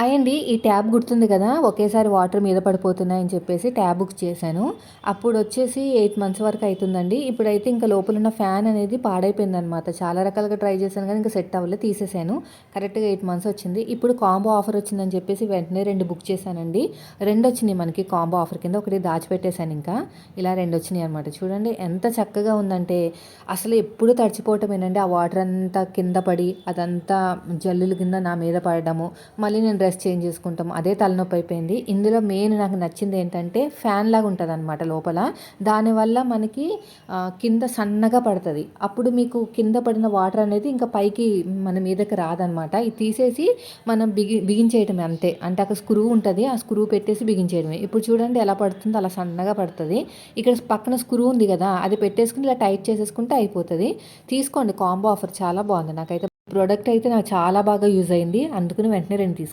అయ్యండి ఈ ట్యాబ్ గుర్తుంది కదా ఒకేసారి వాటర్ మీద పడిపోతున్నాయని చెప్పేసి ట్యాబ్ బుక్ చేశాను. అప్పుడు వచ్చేసి ఎయిట్ మంత్స్ వరకు అవుతుందండి ఇప్పుడైతే ఇంకా లోపల ఉన్న ఫ్యాన్ అనేది పాడైపోయింది అనమాట చాలా రకాలుగా ట్రై చేశాను కానీ ఇంకా సెట్ అవ్వలేదు తీసేసాను. కరెక్ట్గా ఎయిట్ మంత్స్ వచ్చింది. ఇప్పుడు కాంబో ఆఫర్ వచ్చిందని చెప్పేసి వెంటనే రెండు బుక్ చేశానండి. రెండు వచ్చినాయి మనకి కాంబో ఆఫర్ కింద ఒకటి దాచిపెట్టేశాను ఇంకా. ఇలా రెండు వచ్చినాయి అనమాట చూడండి ఎంత చక్కగా ఉందంటే అసలు ఎప్పుడు తడిచిపోవటమేనండి. ఆ వాటర్ అంతా కింద పడి అదంతా జల్లుల కింద నా మీద పడడము. మళ్ళీ నేను డ్రెస్ చేంజ్ చేసుకుంటాం అదే తలనొప్పి అయిపోయింది. ఇందులో మెయిన్ నాకు నచ్చింది ఏంటంటే ఫ్యాన్ లాగా ఉంటుంది అనమాట లోపల దానివల్ల మనకి కింద సన్నగా పడుతుంది. అప్పుడు మీకు కింద పడిన వాటర్ అనేది ఇంకా పైకి మన మీదకి రాదనమాట ఇది తీసేసి మనం బిగి బిగించేయటమే అంతే. అంటే అక్కడ స్క్రూ ఉంటుంది ఆ స్క్రూ పెట్టేసి బిగించేయడమే ఇప్పుడు చూడండి ఎలా పడుతుందో అలా సన్నగా పడుతుంది. ఇక్కడ పక్కన స్క్రూ ఉంది కదా అది పెట్టేసుకుని ఇలా టైట్ చేసేసుకుంటే అయిపోతుంది. తీసుకోండి కాంబో ఆఫర్ చాలా బాగుంది. నాకైతే ప్రోడక్ట్ అయితే నాకు చాలా బాగా యూజ్ అయింది. అందుకని వెంటనే రెండు తీసుకో